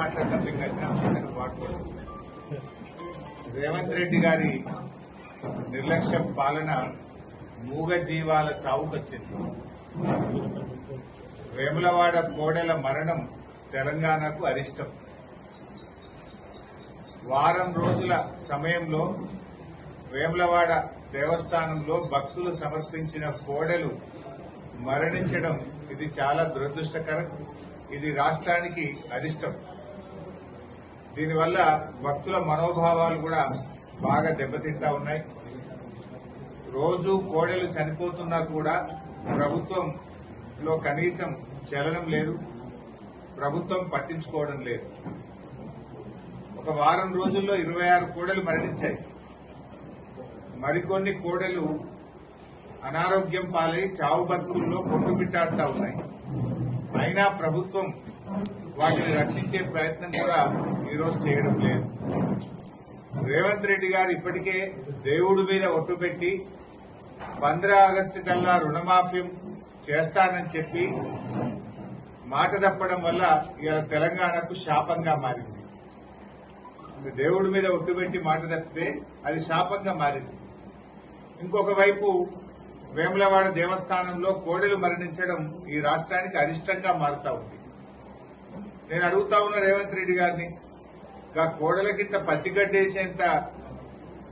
మాట్లాడతాం మీకు నచ్చిన వాడుకోవడం. రేవంత్ రెడ్డి గారి నిర్లక్ష్య పాలన మూగ జీవాల చావుకొచ్చింది. వేములవాడ కోడెల మరణం తెలంగాణకు అరిష్టం. వారం రోజుల సమయంలో వేములవాడ దేవస్థానంలో భక్తులు సమర్పించిన కోడెలు మరణించడం ఇది చాలా దురదృష్టకరం. ఇది రాష్ట్రానికి అరిష్టం. దీనివల్ల భక్తుల మనోభావాలు కూడా బాగా దెబ్బతింటా ఉన్నాయి. రోజు కోడెలు చనిపోతున్నా కూడా ప్రభుత్వంలో కనీసం చలనం లేదు. ప్రభుత్వం పట్టించుకోవడం లేదు. ఒక వారం రోజుల్లో ఇరవై ఆరు కోడలు మరణించాయి. మరికొన్ని కోడలు అనారోగ్యం పాలై చావు బతుకుల్లో కొట్టుబిట్టాడుతా ఉన్నాయి. అయినా ప్రభుత్వం వాటిని రక్షించే ప్రయత్నం కూడా ఈరోజు చేయడం లేదు. రేవంత్ రెడ్డి గారు ఇప్పటికే దేవుడి మీద ఒట్టు పెట్టి పంద్రా ఆగస్టు కల్లా రుణమాఫీ చేస్తానని చెప్పి మాట తప్పడం వల్ల ఇవాళ తెలంగాణకు శాపంగా మారింది. దేవుడి మీద ఒట్టు పెట్టి మాట తప్పితే అది శాపంగా మారింది. ఇంకొక వైపు వేములవాడ దేవస్థానంలో కోడెలు మరణించడం ఈ రాష్ట్రానికి అరిష్టంగా మారుతా ఉంది. నేను అడుగుతా ఉన్న రేవంత్ రెడ్డి గారిని ఇంకా కోడలకింత పచ్చిగడ్డేసేంత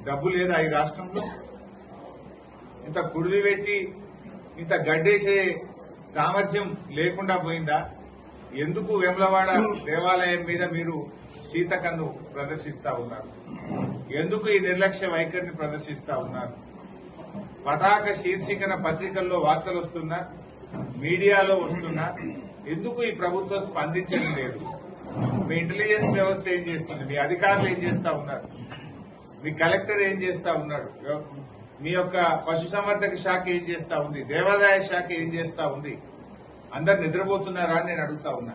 డబ్బు లేదా ఈ రాష్ట్రంలో? ఇంత కుడిది పెట్టి ఇంత గడ్డేసే సామర్థ్యం లేకుండా పోయిందా? ఎందుకు వేములవాడ దేవాలయం మీద మీరు సీతకన్ను ప్రదర్శిస్తా ఉన్నారు? ఎందుకు ఈ నిర్లక్ష్య వైఖరిని ప్రదర్శిస్తా ఉన్నారు? పతాక శీర్షికన పత్రికల్లో వార్తలు వస్తున్నా మీడియాలో వస్తున్నా ఎందుకు ఈ ప్రభుత్వం స్పందించడం లేదు? మీ ఇంటెలిజెన్స్ వ్యవస్థ ఏం చేస్తుంది? మీ అధికారులు ఏం చేస్తా ఉన్నారు? మీ కలెక్టర్ ఏం చేస్తా ఉన్నాడు? మీ యొక్క పశుసంవర్ధక శాఖ ఏం చేస్తా ఉంది? దేవాదాయ శాఖ ఏం చేస్తా ఉంది? అందరు నిద్రపోతున్నారా అని నేను అడుగుతా ఉన్నా.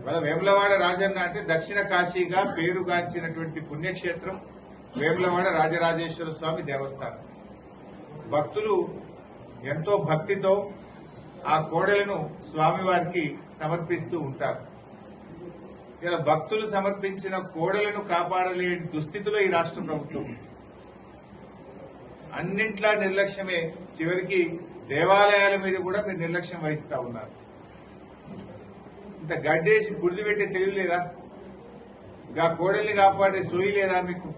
ఇవాళ వేములవాడ రాజన్న అంటే దక్షిణ కాశీగా పేరుగాంచినటువంటి పుణ్యక్షేత్రం వేములవాడ రాజరాజేశ్వర స్వామి దేవస్థానం. భక్తులు ఎంతో భక్తితో ఆ కోడలను స్వామివారికి సమర్పిస్తూ ఉంటారు. ఇలా భక్తులు సమర్పించిన కోడలను కాపాడలేని దుస్థితిలో ఈ రాష్ట్ర ప్రభుత్వం అన్నింట్లా నిర్లక్ష్యమే చివరికి దేవాలయాల మీద కూడా మీరు నిర్లక్ష్యం వహిస్తా ఉన్నారు. ఇంత గడ్డేసి గుడిది పెట్టే తెలియలేదా గా కోడల్ని కాపాడే సోయి లేదా మీకు?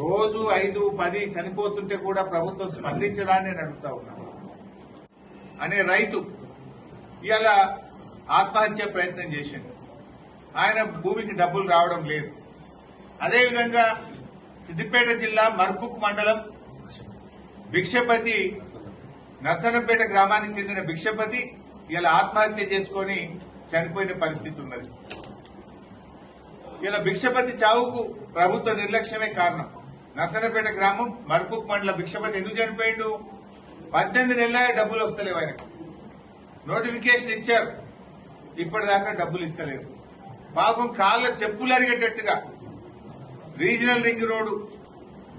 రోజు ఐదు పది చనిపోతుంటే కూడా ప్రభుత్వం స్పందించదా అని నేను అడుగుతా ఉన్నాను అనే రైతు ఇవాళ ఆత్మహత్య ప్రయత్నం చేసిండు. ఆయన భూమికి డబ్బులు రావడం లేదు. అదేవిధంగా సిద్దిపేట జిల్లా మర్కుక్ మండలం భిక్షపతి నర్సనపేట గ్రామానికి చెందిన భిక్షపతి ఇలా ఆత్మహత్య చేసుకొని చనిపోయిన పరిస్థితి ఉన్నది. ఇలా భిక్షపతి చావుకు ప్రభుత్వ నిర్లక్ష్యమే కారణం. నర్సనపేట గ్రామం మర్కుక్ మండల భిక్షపతి ఎందుకు చనిపోయిండు? పద్దెనిమిది నెలల డబ్బులు వస్తలేవు ఆయనకు. నోటిఫికేషన్ ఇచ్చారు. ఇప్పటిదాకా డబ్బులు ఇస్తలేరు పాపం కాళ్ళ చెప్పులు అరిగేటట్టుగా. Regional ring road.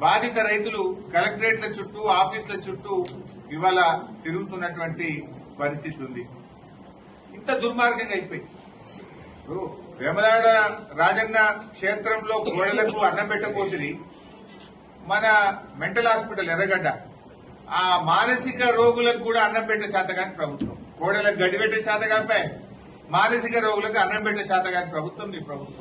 బాధిత రైతులు కలెక్టరేట్ల చుట్టూ ఆఫీసుల చుట్టూ ఇవాళ తిరుగుతున్నటువంటి పరిస్థితి ఉంది. ఇంత దుర్మార్గంగా అయిపోయి వేమలాడ రాజన్న క్షేత్రంలో గోడలకు అన్నం పెట్టకపోతుంది మన మెంటల్ హాస్పిటల్ ఎర్రగడ్డ ఆ మానసిక రోగులకు కూడా అన్నం పెట్టే శాతకాన్ని ప్రభుత్వం. కోడలకు గడ్డి పెట్టే శాతగానిపై మానసిక రోగులకు అన్నం పెట్టే శాతకాన్ని ప్రభుత్వం నీ ప్రభుత్వం.